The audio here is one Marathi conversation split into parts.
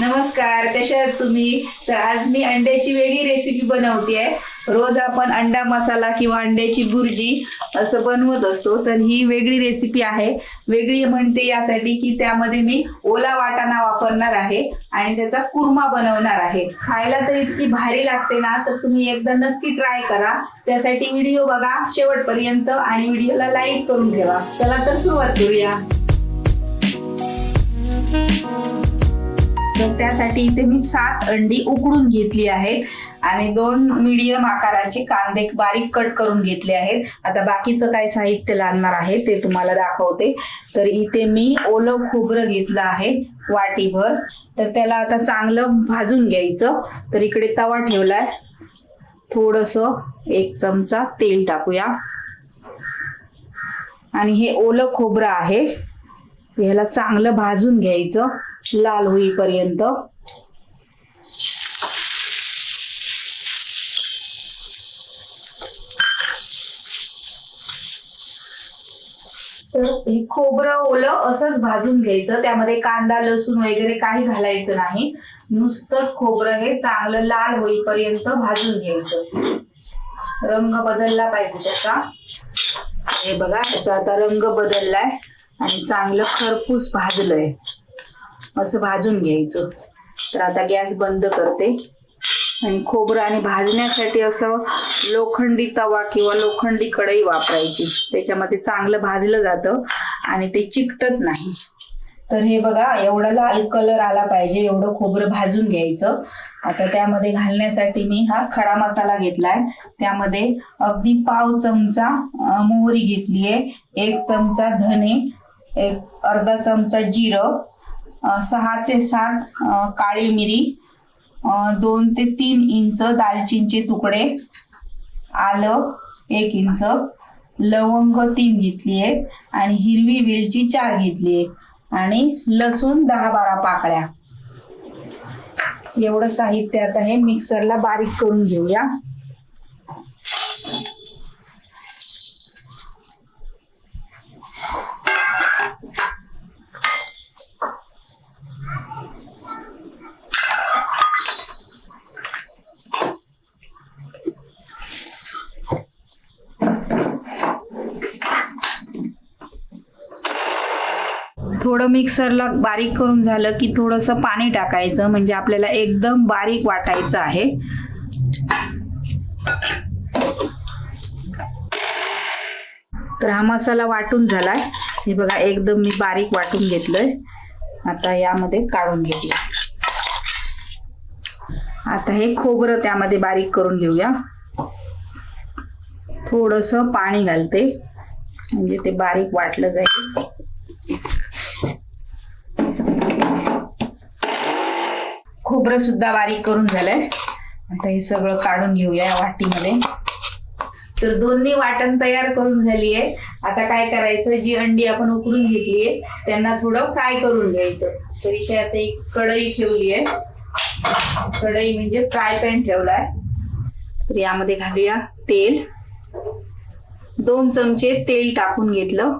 नमस्कार कशा आहात तुम्ही? तर आज मी अंड्याची वेगळी रेसिपी बनवते रोज आपण अंडा मसाला किंवा अंड्याची बुर्जी असं बनवत असतो. तर ही वेगळी रेसिपी आहे. वेगळी म्हणते यासाठी की त्यामध्ये मी ओला वाटाणा वापरणार आहे आणि त्याचा कुर्मा बनवणार आहे. खायला तर इतकी भारी लागते ना तर तुम्ही एकदा नक्की ट्राय करा. त्यासाठी व्हिडिओ बघा शेवटपर्यंत आणि व्हिडिओला लाईक करून ठेवा. चला तर सुरुवात करूया. तर त्यासाठी इथे मी सात अंडी उकडून घेतली आहेत आणि दोन मीडियम आकाराचे कांदे बारीक कट करून घेतले आहेत. आता बाकीचं काय साहित्य लागणार आहे ते तुम्हाला दाखवते. तर इथे मी ओलं खोबरं घेतलं आहे वाटीभर तर त्याला आता चांगलं भाजून घ्यायचं. तर इकडे तवा ठेवलाय. थोडस एक चमचा तेल टाकूया. आणि हे ओलं खोबरं आहे. ह्याला चांगलं भाजून घ्यायचं. लाल होईपर्यंत. तर हे खोबरं ओलं असंच भाजून घ्यायचं. त्यामध्ये कांदा लसूण वगैरे काही घालायचं नाही. नुसतंच खोबरं हे चांगलं लाल होईपर्यंत भाजून घ्यायचं. रंग बदलला पाहिजे त्याचा. हे बघा त्याचा आता रंग बदललाय आणि चांगलं खरपूस भाजलंय. असं भाजून घ्यायचं. तर आता गॅस बंद करते. आणि खोबरं आणि भाजण्यासाठी असं लोखंडी तवा किंवा लोखंडी कढई वापरायची. त्याच्यामध्ये चांगलं भाजलं जातं आणि ते चिकटत नाही. तर हे बघा एवढा लाल कलर आला पाहिजे एवढं खोबरं भाजून घ्यायचं. आता त्यामध्ये घालण्यासाठी मी हा खडा मसाला घेतलाय. त्यामध्ये अगदी पाव चमचा मोहरी घेतली आहे एक चमचा धने एक अर्धा चमचा जिरं सहा ते सात काळी मिरी दोन ते तीन इंच दालचिनीचे तुकडे आलं एक इंच लवंग तीन घेतली आहे आणि हिरवी वेलची चार घेतली आहे आणि लसूण दहा बारा पाकळ्या. एवढं साहित्य आता हे मिक्सरला बारीक करून घेऊया. थोडं मिक्सरला बारीक करून झालं की थोडंसं पाणी टाकायचं म्हणजे आपल्याला एकदम बारीक वाटायचं आहे. तर हा मसाला वाटून झालाय. हे बघा एकदम मी बारीक वाटून घेतलंय. आता यामध्ये काढून घेतलं आता हे खोबरं त्यामध्ये बारीक करून घेऊया. थोडस पाणी घालते. म्हणजे ते बारीक वाटलं जाईल. खोबरं सुद्धा बारीक करून झालंय. आता हे सगळं काढून घेऊया या वाटीमध्ये. तर दोन्ही वाटण तयार करून झाली आहे आता काय करायचं? जी अंडी आपण उकडून घेतली आहे त्यांना थोडं फ्राय करून घ्यायचं. तर इथे आता एक कढई ठेवली आहे कढई म्हणजे फ्राय पॅन ठेवलाय. तर यामध्ये घालूया तेल. दोन चमचे तेल टाकून घेतलं.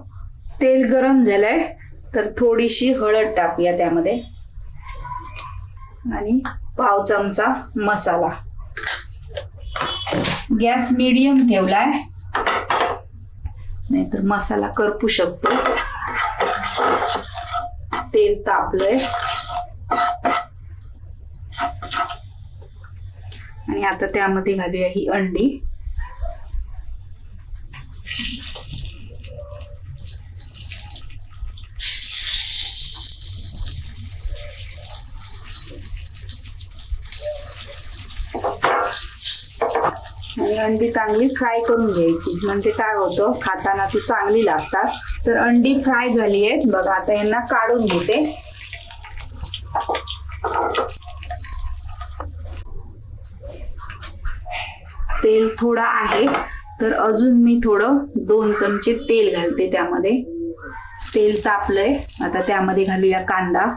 तेल गरम झालंय. तर थोडीशी हळद टाकूया त्यामध्ये. आणि पाव चमचा मसाला. गॅस मिडियम ठेवलाय. नाहीतर मसाला करपू शकतो. तेल तापलंय. आणि आता त्यामध्ये घालूया ही अंडी. आणि अंडी चांगली फ्राय करून घ्यायची. म्हणजे काय होतं खाताना ती चांगली लागतात. तर अंडी फ्राय झाली आहेत. बघा आता यांना काढून घेते. तेल थोडं आहे. तर अजून मी थोडं दोन चमचे तेल घालते त्यामध्ये. तेल तापलंय. आता त्यामध्ये घालूया कांदा.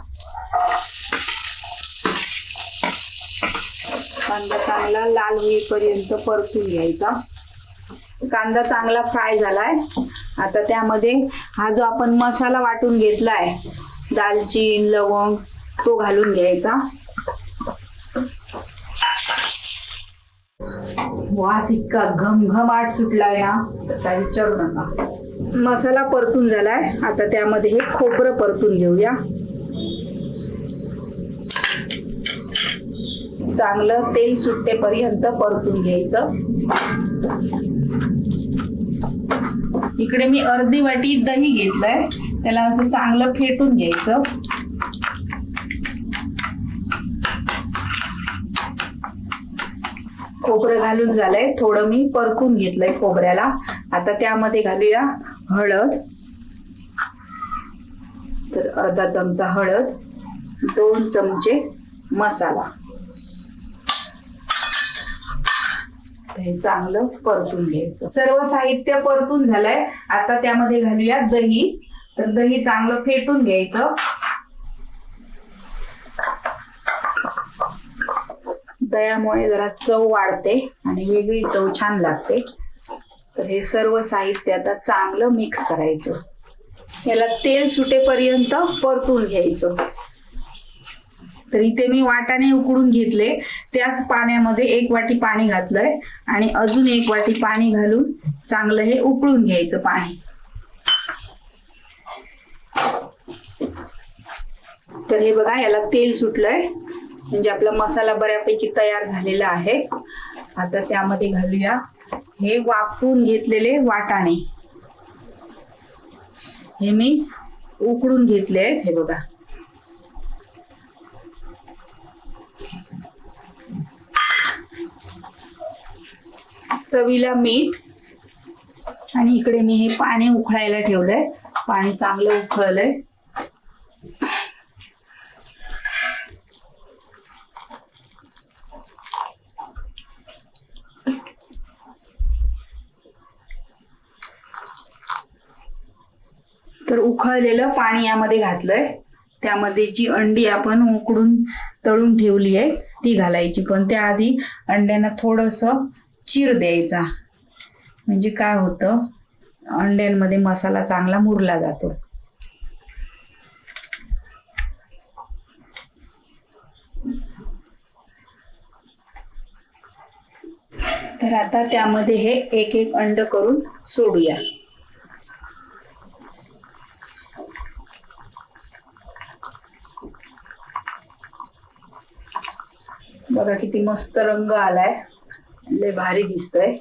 कांदा चांगला लाल होईपर्यंत परतून घ्यायचा. कांदा चांगला फ्राय झालाय. आता त्यामध्ये हा जो आपण मसाला वाटून घेतलाय दालचीन लवंग तो घालून घ्यायचा. वास इतका घमघमाट सुटलाय ना तर काय विचारू नका. मसाला परतून झालाय. आता त्यामध्ये हे खोबरं परतून घेऊया. चांगलं तेल सुट्टेपर्यंत परतून घ्यायचं. इकडे मी अर्धी वाटी दही घेतलंय. त्याला असं चांगलं फेटून घ्यायचं. खोबरं घालून झालंय. थोडं मी परकून घेतलंय खोबऱ्याला. आता त्यामध्ये घालूया हळद. तर अर्धा चमचा हळद. दोन चमचे मसाला. हे चांगलं परतून घ्यायचं. सर्व साहित्य परतून झालंय. आता त्यामध्ये घालूया दही. तर दही चांगलं फेटून घ्यायचं. दह्यामुळे जरा चव वाढते आणि वेगळी चव छान लागते. तर हे सर्व साहित्य आता चांगलं मिक्स करायचं. याला तेल सुटेपर्यंत परतून घ्यायचं. तर इथे मी वाटाणे उकडून घेतले. त्याच पाण्यामध्ये एक वाटी पाणी घातलंय आणि अजून एक वाटी पाणी घालून चांगलं हे उकळून घ्यायचं पाणी. तर हे बघा याला तेल सुटलंय. म्हणजे आपला मसाला बऱ्यापैकी तयार झालेला आहे. आता त्यामध्ये घालूया हे वाफवून घेतलेले वाटाणे. हे मी उकडून घेतले आहेत हे बघा. चवीला मीठ. आणि इकडे मी हे पाणी उकळायला ठेवलंय. पाणी चांगलं उकळलंय. तर उकळलेलं पाणी यामध्ये घातलंय. त्यामध्ये जी अंडी आपण उकडून तळून ठेवली आहे ती घालायची. पण त्याआधी अंड्यांना थोडस चीर द्यायचा. म्हणजे काय होतं? अंड्यांमध्ये मसाला चांगला मुरला जातो. तर आता त्यामध्ये हे एक एक अंड करून सोडूया. बघा किती मस्त रंग आलाय. लय भारी दिसतोय.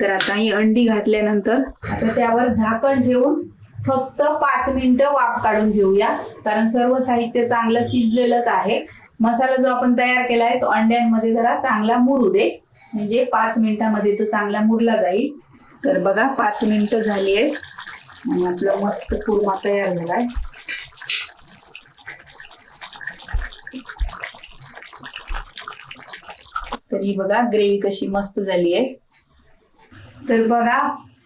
तर आता ही अंडी घातल्यानंतर आता त्यावर झाकण ठेवून फक्त पाच मिनिटं वाफ काढून घेऊया. कारण सर्व साहित्य चांगलं शिजलेलंच आहे. मसाला जो आपण तयार केलाय तो अंड्यांमध्ये जरा चांगला मुरू दे. म्हणजे पाच मिनिटामध्ये तो चांगला मुरला जाईल. तर बघा पाच मिनिटं झाली आहेत. आणि आपला मस्त कुर्मा तयार झालाय. ही बघा ग्रेव्ही कशी मस्त झाली आहे. तर बघा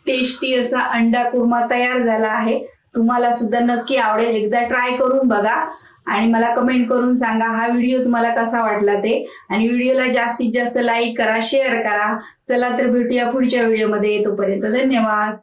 टेस्टी असा अंडा कुर्मा तयार झाला आहे. तुम्हाला सुद्धा नक्की आवडेल. एकदा ट्राय करून बघा आणि मला कमेंट करून सांगा हा व्हिडिओ तुम्हाला कसा वाटला ते. आणि व्हिडिओला जास्तीत जास्त लाईक करा शेअर करा. चला तर भेटूया पुढच्या व्हिडिओमध्ये तोपर्यंत धन्यवाद.